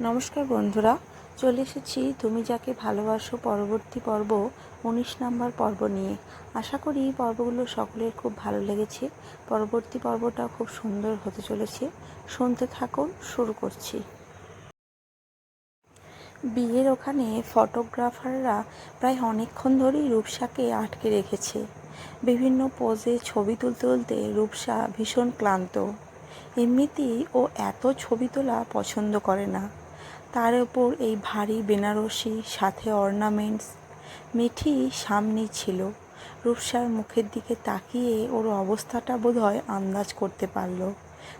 নমস্কার বন্ধুরা, চলে এসেছি তুমি যাকে ভালোবাসো পরবর্তী পর্ব উনিশ নাম্বার পর্ব নিয়ে। আশা করি পর্বগুলো সকলের খুব ভালো লেগেছে। পরবর্তী পর্বটা খুব সুন্দর হতে চলেছে। শুনতে থাকুন, শুরু করছি। বিয়ের ওখানে ফটোগ্রাফাররা প্রায় অনেকক্ষণ ধরেই রূপসাকে আটকে রেখেছে। বিভিন্ন পোজে ছবি তুলতে তুলতে রূপসা ভীষণ ক্লান্ত। এমনিতেই ও এত ছবি তোলা পছন্দ করে না। তার উপর এই ভারী বেনারসি সাথে অর্নামেন্টস মিঠি সামনেই ছিল। রূপসার মুখের দিকে তাকিয়ে ওর অবস্থাটা বোধহয় আন্দাজ করতে পারল।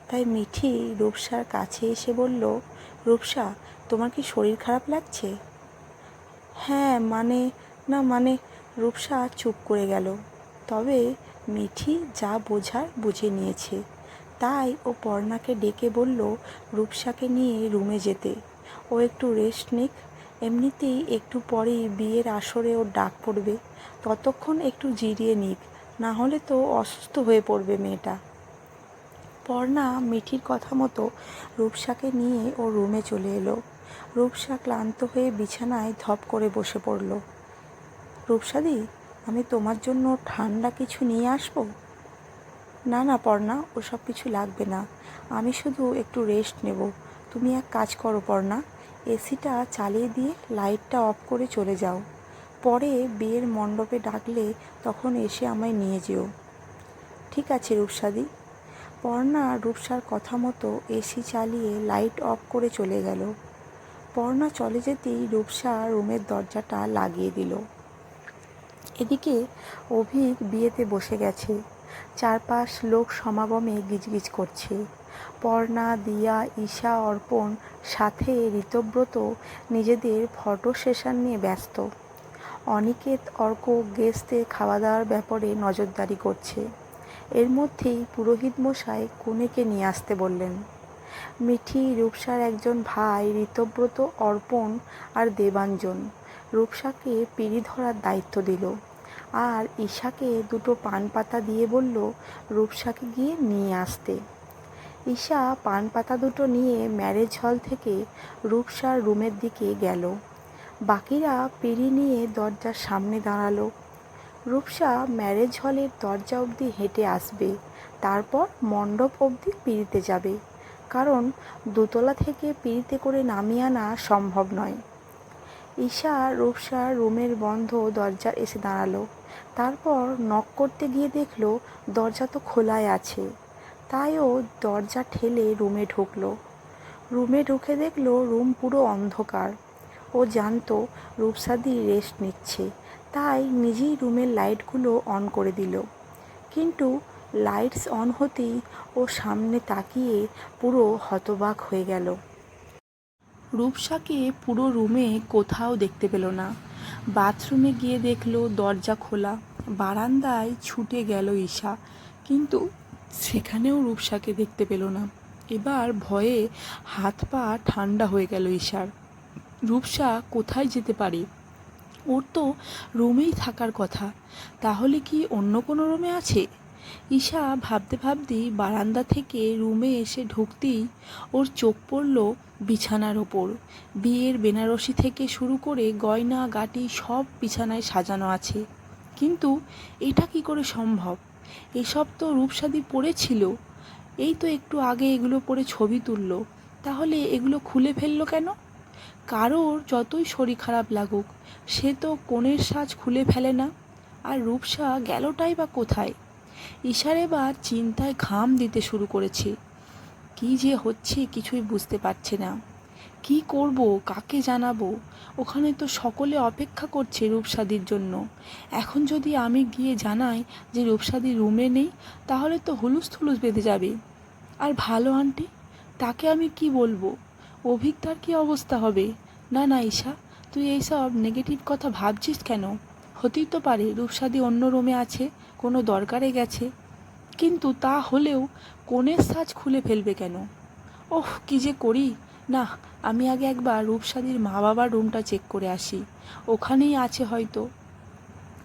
তাই মিঠি রূপসার কাছে এসে বলল, রূপসা, তোমার কি শরীর খারাপ লাগছে? হ্যাঁ মানে না মানে রূপসা চুপ করে গেল। তবে মিঠি যা বোঝার বুঝে নিয়েছে। তাই ও পর্ণাকে ডেকে বলল, রূপসাকে নিয়ে রুমে যেতে। ও একটু রেস্ট নিক। এমনিতেই একটু পরেই বিয়ের আসরে ওর ডাক পড়বে। ততক্ষণ একটু জিরিয়ে নিক। না হলে তো অসুস্থ হয়ে পড়বে মেয়েটা। পর্ণা মিঠির কথা মতো রূপসাকে নিয়ে ও রুমে চলে এলো। রূপসা ক্লান্ত হয়ে বিছানায় ধপ করে বসে পড়ল। রূপসাদি আমি তোমার জন্য ঠান্ডা কিছু নিয়ে আসব? না না পর্ণা, ওসব কিছু লাগবে না। আমি শুধু একটু রেস্ট নেব। তুমি এক কাজ করো পর্ণা। এসিটা চালিয়ে দিয়ে লাইটটা অফ করে চলে যাও। পরে বিয়ের মণ্ডপে ডাকলে তখন এসে আমায় নিয়ে যেও। ঠিক আছে, রূপসাদি। পর্ণা রূপসার কথা মতো এসি চালিয়ে লাইট অফ করে চলে গেল। পর্ণা চলে যেতেই রূপসা রুমের দরজাটা লাগিয়ে দিল। এদিকে অভিক বিয়েতে বসে গেছে। চারপাশ লোক সমাগমে গিজগিজ করছে। পর্ণা, দিয়া, ঈশা, অর্পণ সাথে ঋতব্রত নিজেদের ফটো সেশন নিয়ে ব্যস্ত। অনিকেত, অর্ক, গেস্টে খাওয়া দাওয়ার ব্যাপারে নজরদারি করছে। এর মধ্যেই পুরোহিত মশাই কনেকে নিয়ে আসতে বললেন। মিঠি, রূপসার একজন ভাই, ঋতব্রত, অর্পণ আর দেবাঞ্জন রূপসাকে পিড়ি ধরার দায়িত্ব দিল। আর ঈশাকে দুটো পান পাতা দিয়ে বলল, রূপসাকে গিয়ে নিয়ে আসতে। ঈশা পান পাতা দুটো নিয়ে ম্যারেজ হল থেকে রূপসার রুমের দিকে গেল। বাকিরা পিড়ি নিয়ে দরজার সামনে দাঁড়াল। রূপসা ম্যারেজ হলের দরজা অবধি হেঁটে আসবে, তারপর মণ্ডপ অবধি পিড়িতে যাবে। কারণ দোতলা থেকে পিড়িতে করে নামিয়ে আনা সম্ভব নয়। ঈশা রূপসার রুমের বন্ধ দরজা এসে দাঁড়াল। তারপর নক করতে গিয়ে দেখল দরজা তো খোলাই আছে। তাই ও দরজা ঠেলে রুমে ঢুকলো। রুমে ঢুকে দেখল রুম পুরো অন্ধকার। ও জানতো রূপসাদি রেস্ট নিচ্ছে, তাই নিজেই রুমের লাইটগুলো অন করে দিল। কিন্তু লাইটস অন হতেই ও সামনে তাকিয়ে পুরো হতবাক হয়ে গেল। রূপসাকে পুরো রুমে কোথাও দেখতে পেল না। বাথরুমে গিয়ে দেখল দরজা খোলা, বারান্দায় ছুটে গেল ঈশা। কিন্তু সেখানেও রূপসাকে দেখতে পেল না। এবার ভয়ে হাত পা ঠান্ডা হয়ে গেল ঈশার। রূপসা কোথায় যেতে পারে? ওর তো রুমেই থাকার কথা। তাহলে কি অন্য কোনো রুমে আছে? ঈশা ভাবতে ভাবতেই বারান্দা থেকে রুমে এসে ঢুকতেই ওর চোখ পড়ল বিছানার ওপর। বিয়ের বেনারসি থেকে শুরু করে গয়না, গাটি সব বিছানায় সাজানো আছে। কিন্তু এটা কি করে সম্ভব? এসব তো রূপসাদি পড়েছিল। এই তো একটু আগে এগুলো পরে ছবি তুলল। তাহলে এগুলো খুলে ফেলল কেন? কারোর যতই শরীর খারাপ লাগুক, সে তো কোণের সাজ খুলে ফেলে না। আর রূপসা গেলটাই বা কোথায়? ঈশার এবার চিন্তায় ঘাম দিতে শুরু করেছে। কি যে হচ্ছে কিছুই বুঝতে পারছে না। কি করব, কাকে জানাব? ওখানে তো সকলে অপেক্ষা করছে রূপসাদির জন্য। এখন যদি আমি গিয়ে জানাই যে রূপসাদি রুমে নেই, তাহলে তো হুলুস থুলুস বেঁধে যাবে। আর ভালো, আন্টি, তাকে আমি কি বলব? অভিক তার কী অবস্থা হবে? না না, ঈশা, তুই এইসব নেগেটিভ কথা ভাবছিস কেন? হতেই তো পারে রূপসাদি অন্য রুমে আছে, কোনো দরকারে গেছে। কিন্তু তা হলেও কোণের সাজ খুলে ফেলবে কেন? ওহ, কি যে করি! না, আমি আগে একবার রূপসাদির মা বাবার রুমটা চেক করে আসি। ওখানেই আছে হয়তো।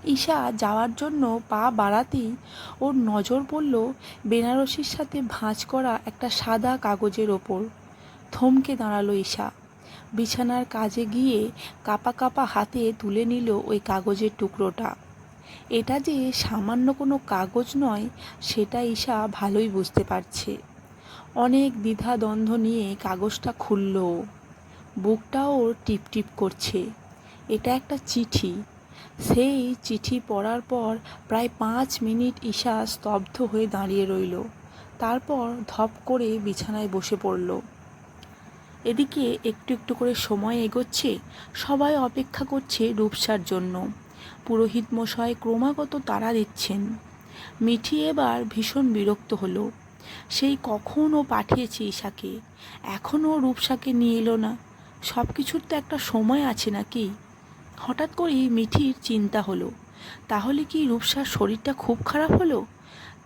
ঈশা যাওয়ার জন্য পা বাড়াতেই ওর নজর পড়ল বেনারসির সাথে ভাঁজ করা একটা সাদা কাগজের ওপর। থমকে দাঁড়াল ঈশা। বিছানার কাজে গিয়ে কাপা কাপা হাতে তুলে নিল ওই কাগজের টুকরোটা। এটা যে সামান্য কোনো কাগজ নয়, সেটা ঈশা ভালোই বুঝতে পারছে। অনেক দ্বিধা দ্বন্দ্ব নিয়ে কাগজটা খুলল। বুকটা ওর টিপ টিপ করছে। এটা একটা চিঠি। সেই চিঠি পড়ার পর প্রায় পাঁচ মিনিট ঈশা স্তব্ধ হয়ে দাঁড়িয়ে রইল। তারপর ধপ করে বিছানায় বসে পড়ল। এদিকে একটু একটু করে সময় এগোচ্ছে, সবাই অপেক্ষা করছে রূপসার জন্য। পুরোহিত মশাই ক্রমাগত তারা দিচ্ছেন। মিঠি এবার ভীষণ বিরক্ত হলো। সেই কখনও পাঠিয়েছি ঈশাকে? এখনও রূপসাকে নিয়ে এলো না। সব কিছুর তো একটা সময় আছে নাকি? হঠাৎ করেই মিঠির চিন্তা হলো। তাহলে কি রূপসার শরীরটা খুব খারাপ হলো?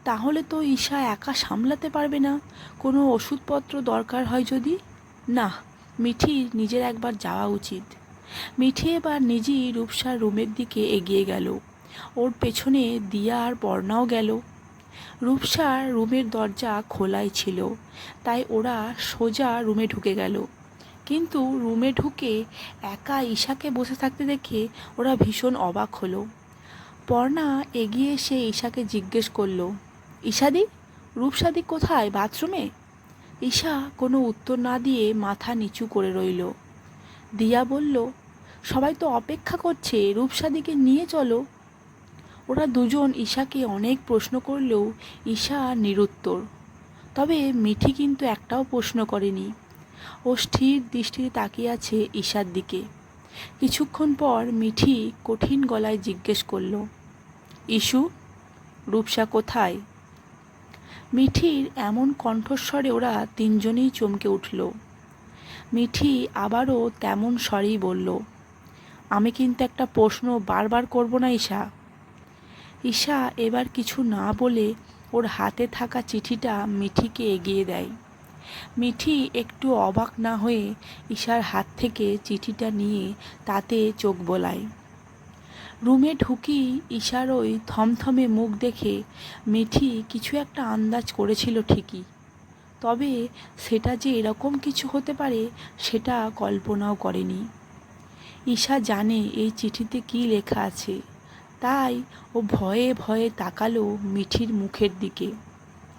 তাহলে তো ঈশা একা সামলাতে পারবে না। কোনো ওষুধপত্র দরকার হয় যদি? না মিঠির নিজের একবার যাওয়া উচিত। মিঠি এবার নিজেই রূপসার রুমের দিকে এগিয়ে গেল। ওর পেছনে দিয়া আর পর্ণাও গেল। রূপসার রুমের দরজা খোলাই ছিল, তাই ওরা সোজা রুমে ঢুকে গেল। কিন্তু রুমে ঢুকে একা ঈশাকে বসে থাকতে দেখে ওরা ভীষণ অবাক হলো। পর্ণা এগিয়ে এসে ঈশাকে জিজ্ঞেস করল, ঈশাদি, রূপসাদি কোথায়? বাথরুমে? ঈশা কোনো উত্তর না দিয়ে মাথা নিচু করে রইল। দিয়া বলল, সবাই তো অপেক্ষা করছে, রূপসাদিকে নিয়ে চলো। ওরা দুজন ঈশাকে অনেক প্রশ্ন করলেও ঈশা নিরুত্তর। তবে মিঠি কিন্তু একটাও প্রশ্ন করেনি। ও স্থির দৃষ্টিতে তাকিয়ে আছে ঈশার দিকে। কিছুক্ষণ পর মিঠি কঠিন গলায় জিজ্ঞেস করল ইস্যু রূপসা কোথায়? মিঠির এমন কণ্ঠস্বরে ওরা তিনজনেই চমকে উঠল। মিঠি আবারও তেমন স্বরেই বলল, আমি কিন্তু একটা প্রশ্ন বারবার করব না, ঈশা। ঈশা এবার কিছু না বলে ওর হাতে থাকা চিঠিটা মিঠিকে এগিয়ে দেয়। মিঠি একটু অবাক না হয়ে ঈশার হাত থেকে চিঠিটা নিয়ে তাতে চোখ বোলায়। রুমে ঢুকি ঈশার ওই থমথমে মুখ দেখে মিঠি কিছু একটা আন্দাজ করেছিল ঠিকই। তবে সেটা যে এরকম কিছু হতে পারে সেটা কল্পনাও করেনি। ঈশা জানে এই চিঠিতে কী লেখা আছে। তাই ও ভয়ে ভয়ে তাকালো মিঠির মুখের দিকে।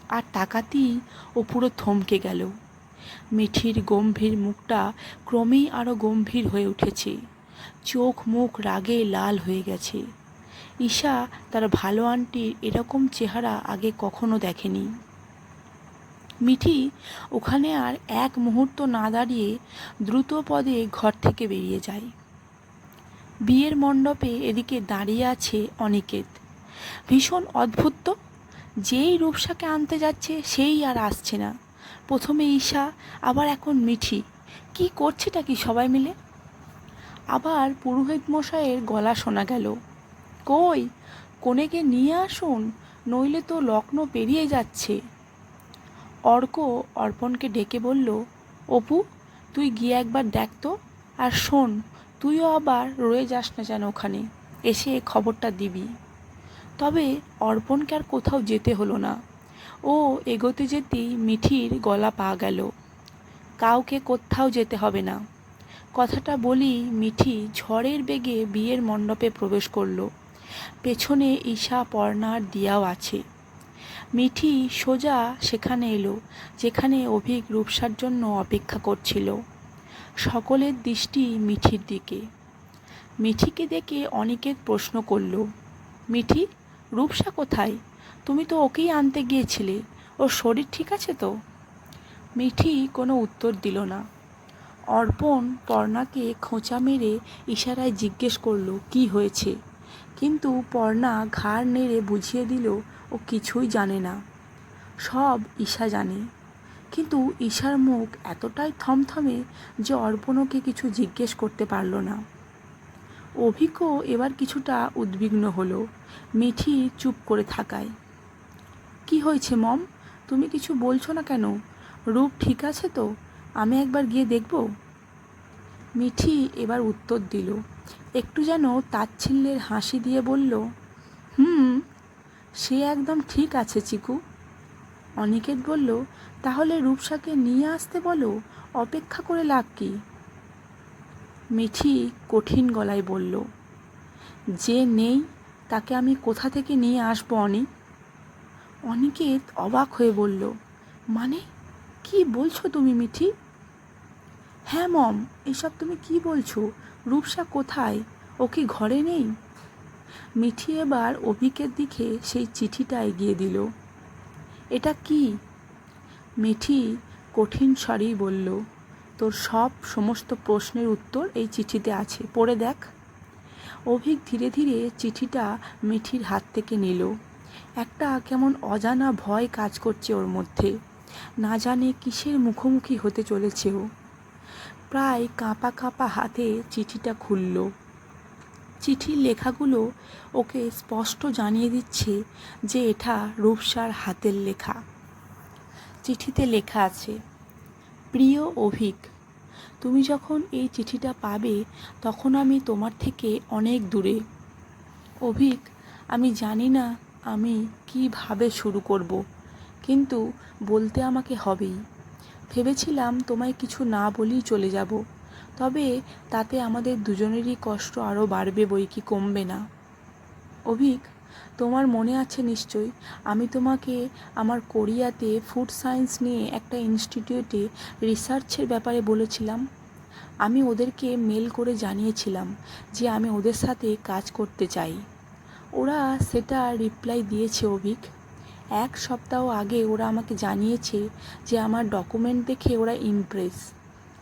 আর তাকাতেই ও পুরো থমকে গেল। মিঠির গম্ভীর মুখটা ক্রমেই আরও গম্ভীর হয়ে উঠেছে। চোখ মুখ রাগে লাল হয়ে গেছে। ঈশা তার ভালো আন্টির এরকম চেহারা আগে কখনো দেখেনি। মিঠি ওখানে আর এক মুহূর্ত না দাঁড়িয়ে দ্রুত পদে ঘর থেকে বেরিয়ে যায়। বিয়ের মণ্ডপে এদিকে দাঁড়িয়ে আছে অনিকেত। ভীষণ অদ্ভুত তো। যেই রূপসাকে আনতে যাচ্ছে সেই আর আসছে না। প্রথমে ঈশা, আবার এখন মিঠি। কি করছেটা কি সবাই মিলে? আবার পুরোহিত মশাইয়ের গলা শোনা গেল। কই? কনেকে নিয়ে আসুন, নইলে তো লগ্ন পেরিয়ে যাচ্ছে। অর্ক অর্পণকে ডেকে বলল, অপু, তুই গিয়ে একবার দেখ তো, আর শোন তুইও আবার রয়ে যাস না যেন ওখানে। এসে খবরটা দিবি। তবে অর্পণকে আর কোথাও যেতে হলো না। ও এগোতে যেতেই মিঠির গলা পা গেল। কাউকে কোথাও যেতে হবে না। কথাটা বলি মিঠি ঝড়ের বেগে বিয়ের মণ্ডপে প্রবেশ করল। পেছনে ঈশা পর্ণার দিয়াও আছে। মিঠি সোজা সেখানে এলো, যেখানে অভিক রূপসার জন্য অপেক্ষা করছিল। সকলের দৃষ্টি মিঠির দিকে। মিঠিকে দেখে অনিকেত প্রশ্ন করল, মিঠি, রূপসা কোথায়? তুমি তো ওকেই আনতে গিয়েছিলে, ওর শরীর ঠিক আছে তো? মিঠি কোনো উত্তর দিল না। অর্পণ পর্ণাকে খোঁচা মেরে ইশারায় জিজ্ঞেস করল, কি হয়েছে? কিন্তু পর্ণা ঘাড় নেড়ে বুঝিয়ে দিল, ও কিছুই জানে না। সব ঈশা জানে। কিন্তু ঈশার মুখ এতটাই থমথমে যে অর্পণ ওকে কিছু জিজ্ঞেস করতে পারল না। অভিজ্ঞ এবার কিছুটা উদ্বিগ্ন হলো, মিঠি চুপ করে থাকায়। কি হয়েছে, মম? তুমি কিছু বলছো না কেন? রূপ ঠিক আছে তো? আমি একবার গিয়ে দেখব? মিঠি এবার উত্তর দিল, একটু যেন তাচ্ছিল্যের হাসি দিয়ে বলল, হুম, সে একদম ঠিক আছে, চিকু। অনিকেত বলল, তাহলে রূপসাকে নিয়ে আসতে বলো, অপেক্ষা করে লাভ কি? মিঠি কঠিন গলায় বলল, যে নেই, তাকে আমি কোথা থেকে নিয়ে আসব অনি অনিকেত অবাক হয়ে বলল মানে কি বলছো তুমি মিঠি? হ্যাঁ মম, এসব তুমি কি বলছো? রূপসা কোথায়? ও কি ঘরে নেই? মিঠি এবার অভিকের দিকে সেই চিঠিটা এগিয়ে দিল। এটা কি? মিঠি কঠিন স্বরেই বলল, তোর সব সমস্ত প্রশ্নের উত্তর এই চিঠিতে আছে, পড়ে দেখ। অভিক ধীরে ধীরে চিঠিটা মিঠির হাত থেকে নিল। একটা কেমন অজানা ভয় কাজ করছে ওর মধ্যে। না জানে কিসের মুখোমুখি হতে চলেছে ও। প্রায় কাঁপা কাঁপা হাতে চিঠিটা খুলল। চিঠির লেখাগুলো ওকে স্পষ্ট জানিয়ে দিচ্ছে যে এটা রূপসার হাতের লেখা। চিঠিতে লেখা আছে, প্রিয় অভিক, তুমি যখন এই চিঠিটা পাবে তখন আমি তোমার থেকে অনেক দূরে। অভিক, আমি জানি না আমি কীভাবে শুরু করব, কিন্তু বলতে আমাকে হবেই। ভেবেছিলাম তোমায় কিছু না বলেই চলে যাব। তবে তাতে আমাদের দুজনেরই কষ্ট আরও বাড়বে বই কি কমবে না। অভিক, তোমার মনে আছে নিশ্চয়ই, আমি তোমাকে আমার কোরিয়াতে ফুড সায়েন্স নিয়ে একটা ইনস্টিটিউটে রিসার্চের ব্যাপারে বলেছিলাম। আমি ওদেরকে মেল করে জানিয়েছিলাম যে আমি ওদের সাথে কাজ করতে চাই। ওরা সেটা রিপ্লাই দিয়েছে অভিক। এক সপ্তাহ আগে ওরা আমাকে জানিয়েছে যে আমার ডকুমেন্ট দেখে ওরা ইমপ্রেস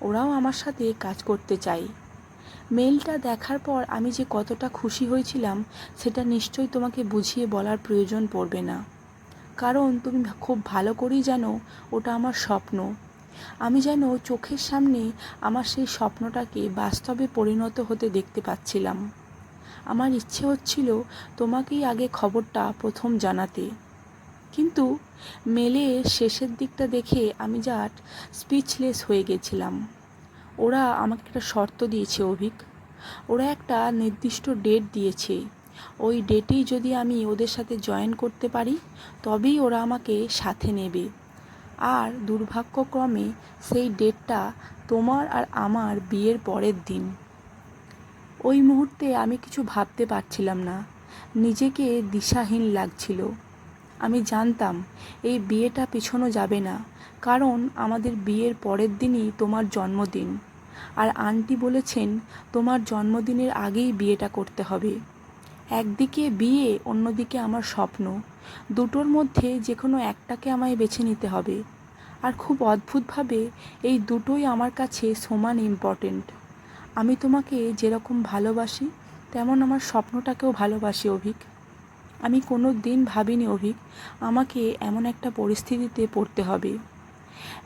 ওরাও আমার সাথে কাজ করতে চাই। মেলটা দেখার পর আমি যে কতটা খুশি হয়েছিলাম, সেটা নিশ্চয়ই তোমাকে বুঝিয়ে বলার প্রয়োজন পড়বে না। কারণ তুমি খুব ভালো করেই জানো, ওটা আমার স্বপ্ন। আমি যেন চোখের সামনে আমার সেই স্বপ্নটাকে বাস্তবে পরিণত হতে দেখতে পাচ্ছিলাম। আমার ইচ্ছে হচ্ছিল তোমাকেই আগে খবরটা প্রথম জানাতে। কিন্তু মেলে শেষের দিকটা দেখে আমি জাট স্পিচলেস হয়ে গেছিলাম। ওরা আমাকে একটা শর্ত দিয়েছে, অভিক। ওরা একটা নির্দিষ্ট ডেট দিয়েছে। ওই ডেটেই যদি আমি ওদের সাথে জয়েন করতে পারি, তবেই ওরা আমাকে সাথে নেবে। আর দুর্ভাগ্যক্রমে সেই ডেটটা তোমার আর আমার বিয়ের পরের দিন। ওই মুহূর্তে আমি কিছু ভাবতে পারছিলাম না। নিজেকে দিশাহীন লাগছিল। আমি জানতাম, এই বিয়েটা পিছনো যাবে না, কারণ আমাদের বিয়ের পরের দিনই তোমার জন্মদিন। আর আন্টি বলেছেন, তোমার জন্মদিনের আগেই বিয়েটা করতে হবে। একদিকে বিয়ে, অন্যদিকে আমার স্বপ্ন। দুটোর মধ্যে যে কোনো একটাকে আমায় বেছে নিতে হবে। আর খুব অদ্ভুতভাবে, এই দুটোই আমার কাছে সমান ইম্পর্টেন্ট আমি তোমাকে যেরকম ভালোবাসি, তেমন আমার স্বপ্নটাকেও ভালোবাসি, অভিক। আমি কোনো দিন ভাবিনি অভিক, আমাকে এমন একটা পরিস্থিতিতে পড়তে হবে।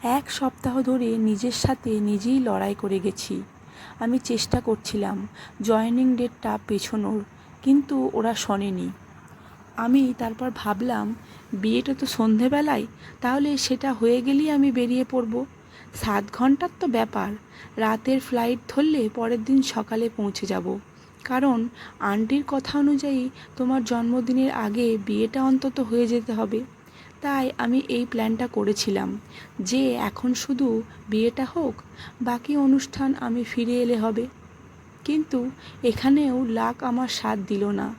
এক সপ্তাহ ধরে নিজের সাথে নিজেই লড়াই করে গেছি। আমি চেষ্টা করছিলাম জয়েনিং ডেটটা পেছনোর, কিন্তু ওরা শোনেনি। আমি তারপর ভাবলাম, বিয়েটা তো সন্ধেবেলায়, তাহলে সেটা হয়ে গেলেই আমি বেরিয়ে পড়ব। সাত ঘণ্টার তো ব্যাপার, রাতের ফ্লাইট ধরলে পরের দিন সকালে পৌঁছে যাব। কারণ আন্টির কথা অনুযায়ী তোমার জন্মদিনের আগে বিয়েটা অন্তত হয়ে যেতে হবে। তাই আমি এই প্ল্যানটা করেছিলাম যে এখন শুধু বিয়েটা হোক, বাকি অনুষ্ঠান আমি ফিরে এলে হবে। কিন্তু এখানেও লাক আমার সাথ দিল না।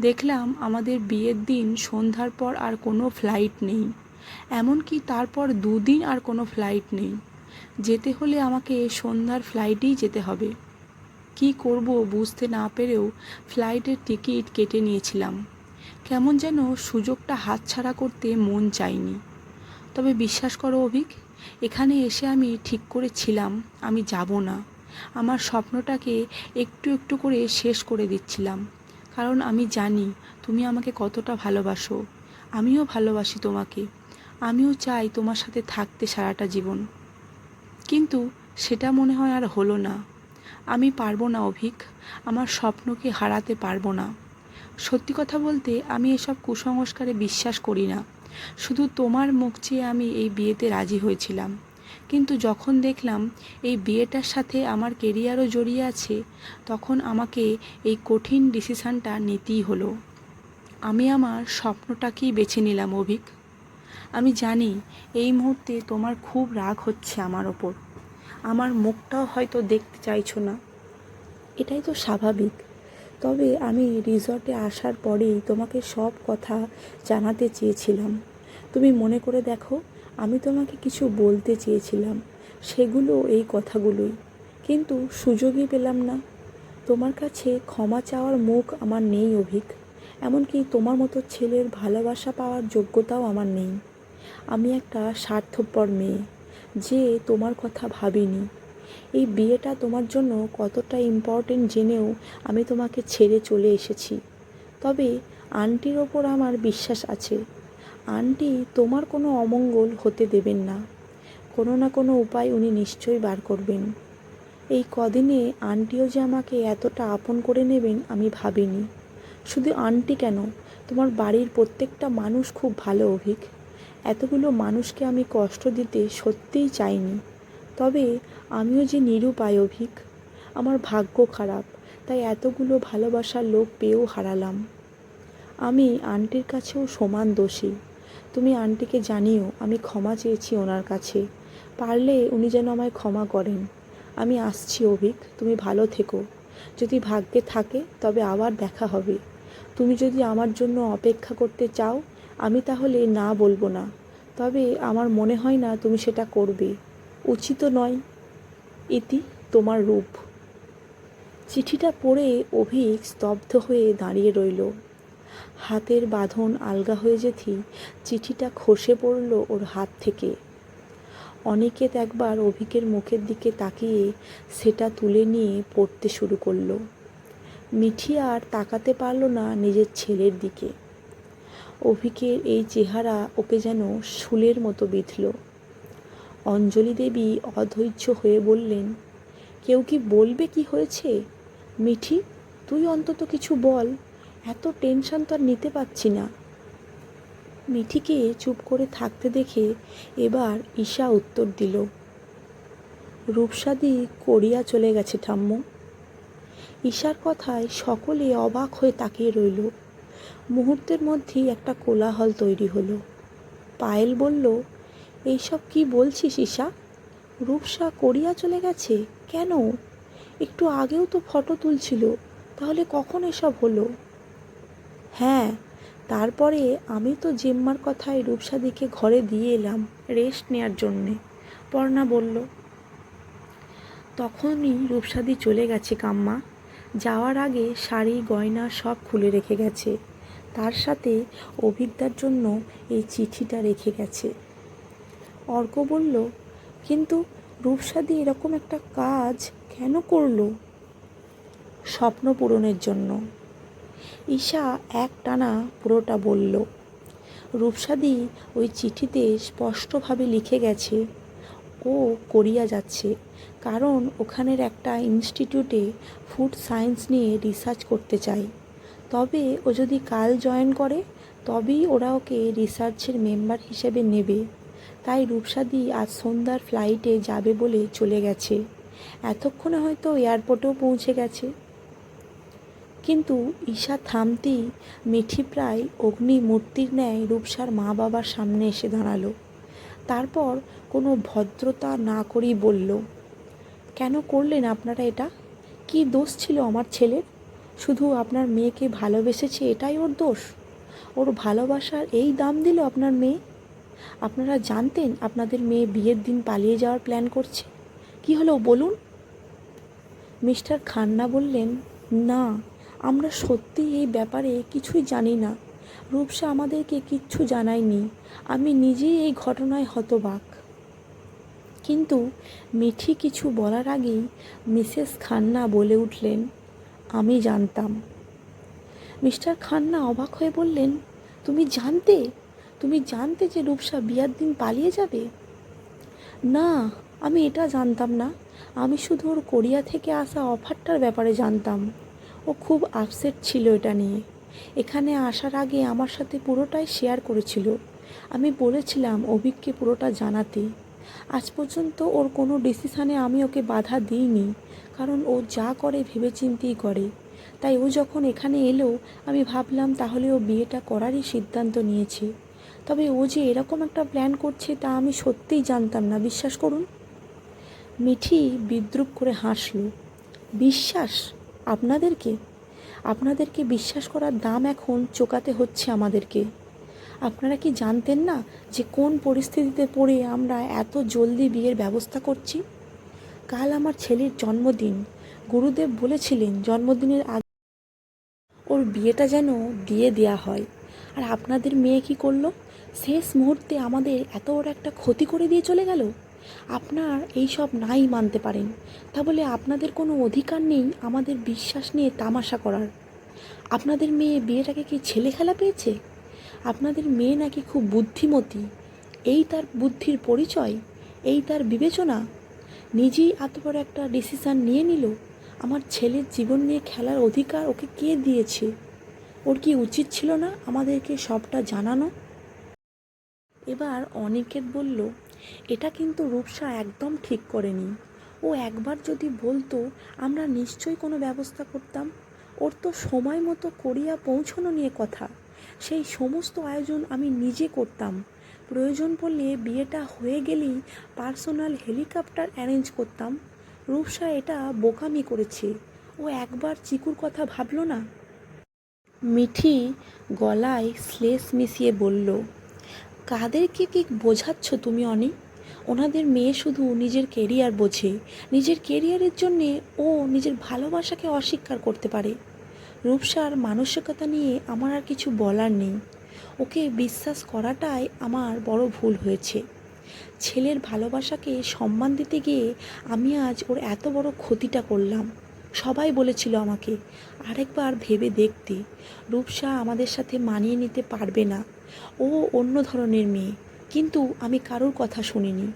দেখলাম আমাদের বিয়ের দিন সন্ধ্যার পর আর কোনো ফ্লাইট নেই। এমনকি তারপর দুদিন আর কোনো ফ্লাইট নেই। যেতে হলে আমাকে সন্ধ্যার ফ্লাইটেই যেতে হবে। কি করব বুঝতে না পেরেও ফ্লাইটের টিকিট কেটে নিয়েছিলাম। কেমন যেন সুযোগটা হাতছাড়া করতে মন চাইনি। তবে বিশ্বাস করো অভিক, এখানে এসে আমি ঠিক করেছিলাম, আমি যাব না। আমার স্বপ্নটাকে একটু একটু করে শেষ করে দিচ্ছিলাম। কারণ আমি জানি তুমি আমাকে কতটা ভালোবাসো। আমিও ভালোবাসি তোমাকে। আমিও চাই তোমার সাথে থাকতে সারাটা জীবন। কিন্তু সেটা মনে হয় আর হলো না। আমি পারব না অভিক, আমার স্বপ্নকে হারাতে পারব না। সত্যি কথা বলতে আমি এসব কুসংস্কারে বিশ্বাস করি না। শুধু তোমার মুখ চেয়ে আমি এই বিয়েতে রাজি হয়েছিলাম। কিন্তু যখন দেখলাম এই বিয়েটার সাথে আমার কেরিয়ারও জড়িয়ে আছে, তখন আমাকে এই কঠিন ডিসিশানটা নিতেই হলো। আমি আমার স্বপ্নটাকেই বেছে নিলাম অভিক। আমি জানি এই মুহূর্তে তোমার খুব রাগ হচ্ছে আমার ওপর। আমার মুখটাও হয়তো দেখতে চাইছো না। এটাই তো স্বাভাবিক। তবে আমি রিসর্টে আসার পরেই তোমাকে সব কথা জানাতে চেয়েছিলাম। তুমি মনে করে দেখো, আমি তোমাকে কিছু বলতে চেয়েছিলাম, সেগুলো এই কথাগুলোই। কিন্তু সুযোগই পেলাম না। তোমার কাছে ক্ষমা চাওয়ার মুখ আমার নেই অভিক। এমনকি তোমার মতো ছেলের ভালোবাসা পাওয়ার যোগ্যতাও আমার নেই। আমি একটা স্বার্থপর মেয়ে। যে তোমার কথা ভাবিনি। এই বিয়েটা তোমার জন্য কতটা ইম্পর্টেন্ট জেনেও আমি তোমাকে ছেড়ে চলে এসেছি। তবে আন্টির ওপর আমার বিশ্বাস আছে। আন্টি তোমার কোনো অমঙ্গল হতে দেবেন না। কোনো না কোনো উপায় উনি নিশ্চয়ই বার করবেন। এই কদিনে আন্টিও যে আমাকে এতটা আপন করে নেবেন আমি ভাবিনি। শুধু আন্টি কেন? তোমার বাড়ির প্রত্যেকটা মানুষ খুব ভালো, অভিক। এতগুলো মানুষকে আমি কষ্ট দিতে সত্যিই চাইনি। তবে আমিও যে নিরুপায় অভিক, আমার ভাগ্য খারাপ, তাই এতগুলো ভালোবাসার লোক পেয়েও হারালাম। আমি আন্টির কাছেও সমান দোষী। তুমি আন্টিকে জানিও, আমি ক্ষমা চেয়েছি ওনার কাছে। পারলে উনি যেন আমায় ক্ষমা করেন। আমি আসছি অভিক, তুমি ভালো থেকো। যদি ভাগ্যে থাকে, তবে আবার দেখা হবে। তুমি যদি আমার জন্য অপেক্ষা করতে চাও আমি তাহলে না বলব না। তবে আমার মনে হয় না তুমি সেটা করবে। উচিত নয়। ইতি তোমার রূপ। চিঠিটা পড়ে অভিক স্তব্ধ হয়ে দাঁড়িয়ে রইল। হাতের বাঁধন আলগা হয়ে যেতেই চিঠিটা খসে পড়ল ওর হাত থেকে। অনিকেত একবার অভিকের মুখের দিকে তাকিয়ে সেটা তুলে নিয়ে পড়তে শুরু করল। মিঠি আর তাকাতে পারল না নিজের ছেলের দিকে। অভিকের এই চেহারা ওকে যেন শুলের মতো বিঁধল। অঞ্জলি দেবী অধৈর্য হয়ে বললেন, কেউ কি বলবে কি হয়েছে? মিঠি, তুই অন্তত কিছু বল, এত টেনশন তো আর নিতে পারছি না। মিঠিকে চুপ করে থাকতে দেখে এবার ঈশা উত্তর দিল, রূপসাদি কোরিয়া চলে গেছে ঠাম্মু। ঈশার কথায় সকলে অবাক হয়ে তাকিয়ে রইল। মুহূর্তের মধ্যেই একটা কোলাহল তৈরি হলো। পায়েল বলল, এইসব কি বলছিস ঈশা? রূপসা কোরিয়া চলে গেছে? কেন? একটু আগেও তো ফটো তুলছিল, তাহলে কখন এসব হলো? হ্যাঁ তারপরে আমি তো জেম্মার কথায় রূপসাদিকে ঘরে দিয়ে এলাম রেস্ট নেওয়ার জন্যে, পর্ণা বলল। তখনই রূপসাদি চলে গেছে কাম্মা। যাওয়ার আগে শাড়ি, গয়না সব খুলে রেখে গেছে। তার সাথে অভিজ্ঞতার জন্য এই চিঠিটা রেখে গেছে। অর্ক বলল, কিন্তু রূপসাদি এরকম একটা কাজ কেন করল? স্বপ্ন পূরণের জন্য। ঈশা এক টানা পুরোটা বলল। রূপসাদি ওই চিঠিতে স্পষ্টভাবে লিখে গেছে, ও কোরিয়া যাচ্ছে, কারণ ওখানের একটা ইনস্টিটিউটে ফুড সায়েন্স নিয়ে রিসার্চ করতে চাই। তবে ও যদি কাল জয়েন করে, তবেই ওরা ওকে রিসার্চের মেম্বার হিসেবে নেবে। তাই রূপসাদি আজ সন্ধ্যার ফ্লাইটে যাবে বলে চলে গেছে। এতক্ষণে হয়তো এয়ারপোর্টেও পৌঁছে গেছে। কিন্তু ঈশা থামতেই মিঠি প্রায় অগ্নি মূর্তির ন্যায় রূপসার মা বাবার সামনে এসে দাঁড়াল। তারপর কোনো ভদ্রতা না করেই বলল, কেন করলেন আপনারা এটা? কি দোষ ছিল আমার ছেলের? শুধু আপনার মেয়েকে ভালোবেসেছে এটাই ওর দোষ। ওর ভালোবাসার এই দাম দিল আপনার মেয়ে। আপনারা জানতেন আপনাদের মেয়ে বিয়ের দিন পালিয়ে যাওয়ার প্ল্যান করছে। কি হলো বলুন? মিস্টার খান্না বললেন, না, আমরা সত্যি এই ব্যাপারে কিছুই জানি না। রূপসা আমাদেরকে কিচ্ছু জানায়নি। আমি নিজেই এই ঘটনায় হতবাক। কিন্তু মিঠি কিছু বলার আগেই মিসেস খান্না বলে উঠলেন আমি জানতাম। মিস্টার খান্না অবাক হয়ে বললেন, তুমি জানতে? তুমি জানতে যে রূপসা বিয়ার দিন পালিয়ে যাবে? না, আমি এটা জানতাম না। আমি শুধু ওর কোরিয়া থেকে আসা অফারটার ব্যাপারে জানতাম। ও খুব আপসেট ছিল এটা নিয়ে। এখানে আসার আগে আমার সাথে পুরোটাই শেয়ার করেছিল। আমি বলেছিলাম অভিককে পুরোটা জানাতে। আজ পর্যন্ত ওর কোনো ডিসিশানে আমি ওকে বাধা দিইনি, কারণ ও যা করে ভেবেচিন্তেই করে। তাই ও যখন এখানে এলো, আমি ভাবলাম তাহলে ও বিয়েটা করারই সিদ্ধান্ত নিয়েছে। তবে ও যে এরকম একটা প্ল্যান করছে তা আমি সত্যিই জানতাম না, বিশ্বাস করুন। মিঠি বিদ্রুপ করে হাসল। বিশ্বাস? আপনাদেরকে? আপনাদেরকে বিশ্বাস করার দাম এখন চোকাতে হচ্ছে আমাদেরকে। আপনারা কি জানতেন না যে কোন পরিস্থিতিতে পড়ে আমরা এত জলদি বিয়ের ব্যবস্থা করছি? কাল আমার ছেলের জন্মদিন। গুরুদেব বলেছিলেন জন্মদিনের আগে ওর বিয়েটা যেন দিয়ে দেয়া হয়। আর আপনাদের মেয়ে কি করল? শেষ মুহূর্তে আমাদের এত বড় একটা ক্ষতি করে দিয়ে চলে গেল? আপনার এই সব নাই মানতে পারেন। তা বলে আপনাদের কোনো অধিকার নেই আমাদের বিশ্বাস নিয়ে তামাশা করার। আপনাদের মেয়ে বিয়েটাকে কি ছেলে খেলা পেয়েছে? আপনাদের মেয়ে নাকি খুব বুদ্ধিমতী। এই তার বুদ্ধির পরিচয়, এই তার বিবেচনা। নিজেই এত বড় একটা ডিসিশান নিয়ে নিল। আমার ছেলের জীবন নিয়ে খেলার অধিকার ওকে কে দিয়েছে? ওর কি উচিত ছিল না আমাদেরকে সবটা জানানো? এবার অনিকেত বলল, এটা কিন্তু রূপসা একদম ঠিক করেনি। ও একবার যদি বলতো, আমরা নিশ্চয়ই কোনো ব্যবস্থা করতাম। ওর তো সময় মতো করিয়া পৌঁছানো নিয়ে কথা। সেই সমস্ত আয়োজন আমি নিজে করতাম। প্রয়োজন পড়লে বিয়েটা হয়ে গেলেই পার্সোনাল হেলিকপ্টার অ্যারেঞ্জ করতাম। রূপসা এটা বোকামি করেছে। ও একবার চিকুর কথা ভাবলো না? মিঠি গলায় শ্লেষ মিশিয়ে বলল, কাদেরকে কি বোঝাচ্ছ তুমি অনি? ওনাদের মেয়ে শুধু নিজের কেরিয়ার বোঝে। নিজের কেরিয়ারের জন্যে ও নিজের ভালোবাসাকে অস্বীকার করতে পারে। রূপসার মানসিকতা নিয়ে আমার আর কিছু বলার নেই। ওকে বিশ্বাস করাটাই আমার বড় ভুল হয়েছে। ছেলের ভালোবাসাকে সম্মান দিতে গিয়ে আমি আজ ওর এত বড় ক্ষতিটা করলাম। সবাই বলেছিল আমাকে, আরেকবার ভেবে দেখতে। রূপসা আমাদের সাথে মানিয়ে নিতে পারবে না। ও অন্য ধরনের মেয়ে, কিন্তু আমি কারোর কথা শুনিনি।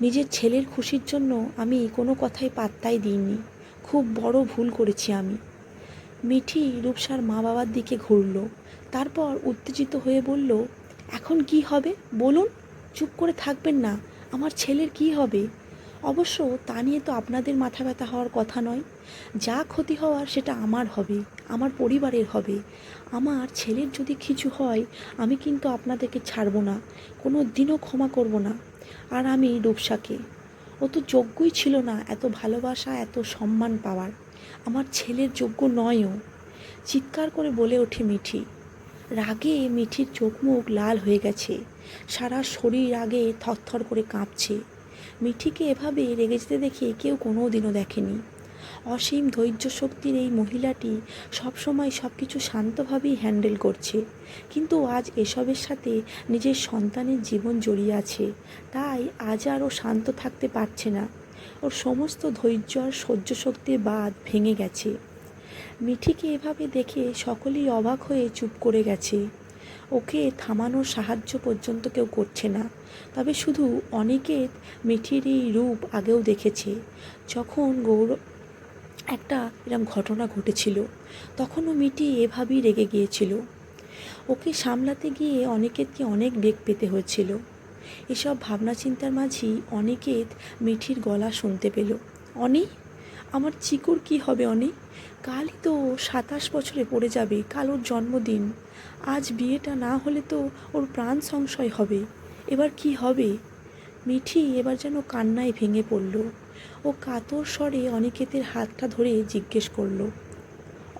নিজের ছেলের খুশির জন্য আমি কোনো কথাই পাত্তাই দিইনি। খুব বড় ভুল করেছি আমি। মিঠি রূপসার মা বাবার দিকে ঘুরল। তারপর উত্তেজিত হয়ে বলল, এখন কি হবে? বলুন, চুপ করে থাকবেন না। আমার ছেলের কি হবে? অবশ্য তা নিয়ে তো আপনাদের মাথা ব্যথা হওয়ার কথা নয়। যা ক্ষতি হওয়ার সেটা আমার হবে, আমার পরিবারের হবে। আমার ছেলের যদি কিছু হয়, আমি কিন্তু আপনাদেরকে ছাড়বো না, কোনো দিনও ক্ষমা করব না। আর আমি রূপসাকে। ও তো যোগ্যই ছিল না এত ভালোবাসা, এত সম্মান পাওয়ার। আমার ছেলের যোগ্য নয়ও চিৎকার করে বলে ওঠে মিঠি। রাগে মিঠির চোখ মুখ লাল হয়ে গেছে। সারা শরীর রাগে থরথর করে কাঁপছে। মিঠিকে এভাবে রেগে যেতে দেখে কেউ কোনো দিনও দেখেনি। অসীম ধৈর্য শক্তির এই মহিলাটি সবসময় সব কিছু শান্তভাবেই হ্যান্ডেল করছে। কিন্তু আজ এসবের সাথে নিজের সন্তানের জীবন জড়িয়ে আছে। তাই আজ আরও শান্ত থাকতে পারছে না। ওর সমস্ত ধৈর্য আর সহ্য শক্তির বাঁধ ভেঙে গেছে। মিঠিকে এভাবে দেখে সকলেই অবাক হয়ে চুপ করে গেছে। ওকে থামানোর সাহায্য পর্যন্ত কেউ করছে না, তবে শুধু অনেকের মিঠির এই রূপ আগেও দেখেছে। যখন গৌর একটা এরম ঘটনা ঘটেছিল, তখনও মিটি এভাবেই রেগে গিয়েছিল। ওকে সামলাতে গিয়ে অনেকেতকে অনেক বেগ পেতে হয়েছিল। এসব ভাবনা চিন্তার মাঝেই অনেকেত মিঠির গলা শুনতে পেল। অনি, আমার চিকুর কি হবে অনি? কালই তো সাতাশ বছরে পড়ে যাবে, কাল ওর জন্মদিন। আজ বিয়েটা না হলে তো ওর প্রাণ সংশয় হবে। এবার কি হবে? মিঠি এবার যেন কান্নায় ভেঙে পড়ল। ও কাতর স্বরে অনিকেতের হাতটা ধরে জিজ্ঞেস করল,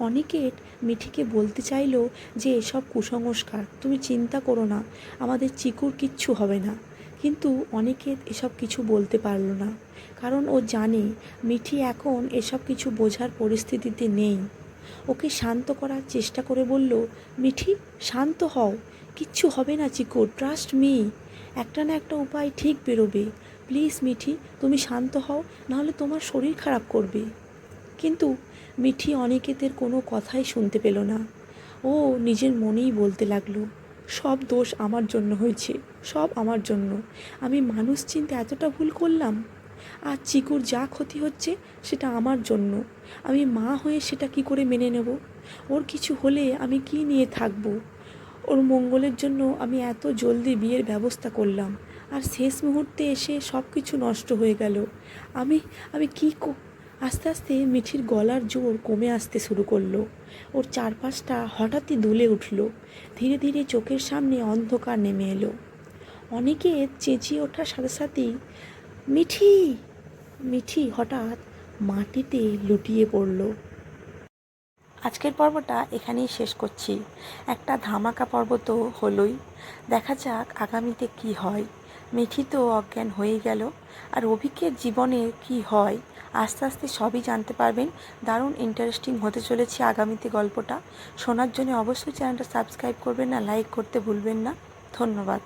অনিকেত মিঠিকে বলতে চাইলো যে, এসব কুসংস্কার, তুমি চিন্তা করো না, আমাদের চিকুর কিচ্ছু হবে না। কিন্তু অনেকে এসব কিছু বলতে পারল না, কারণ ও জানে মিঠি এখন এসব কিছু বোঝার পরিস্থিতিতে নেই। ওকে শান্ত করার চেষ্টা করে বলল, মিঠি, শান্ত হও, কিচ্ছু হবে না চিকু ট্রাস্ট মি একটা না একটা উপায় ঠিক বেরোবে। প্লিজ মিঠি, তুমি শান্ত হও, নাহলে তোমার শরীর খারাপ করবে। কিন্তু মিঠি অনিকেতের কোনো কথাই শুনতে পেল না। ও নিজের মনেই বলতে লাগল, সব দোষ আমার জন্য হয়েছে, সব আমার জন্য। আমি মানুষ চিনতে এতটা ভুল করলাম? আর চিকুর যা ক্ষতি হচ্ছে সেটা আমার জন্য। আমি মা হয়ে সেটা কি করে মেনে নেব? ওর কিছু হলে আমি কি নিয়ে থাকব? ওর মঙ্গলের জন্য আমি এত জলদি বিয়ের ব্যবস্থা করলাম। আর শেষ মুহূর্তে এসে সব কিছু নষ্ট হয়ে গেল। আমি আমি কী আস্তে আস্তে মিঠির গলার জোর কমে আসতে শুরু করল। ওর চারপাশটা হঠাৎই দুলে উঠল। ধীরে ধীরে চোখের সামনে অন্ধকার নেমে এলো। অনেকে চেঁচিয়ে ওঠার সাথে সাথেই, মিঠি! মিঠি হঠাৎ মাটিতে লুটিয়ে পড়ল। আজকের পর্বটা এখানেই শেষ করছি। একটা ধামাকা পর্ব তো হলোই। দেখা যাক আগামীতে কি হয়। মিঠি তো অজ্ঞান হয়ে গেল। আর অভিকের জীবনে কি হয়? আস্তে আস্তে সবই জানতে পারবেন। দারুণ ইন্টারেস্টিং হতে চলেছে আগামীতে গল্পটা। শোনার জন্য অবশ্যই চ্যানেলটা সাবস্ক্রাইব করবেন না লাইক করতে ভুলবেন না। ধন্যবাদ।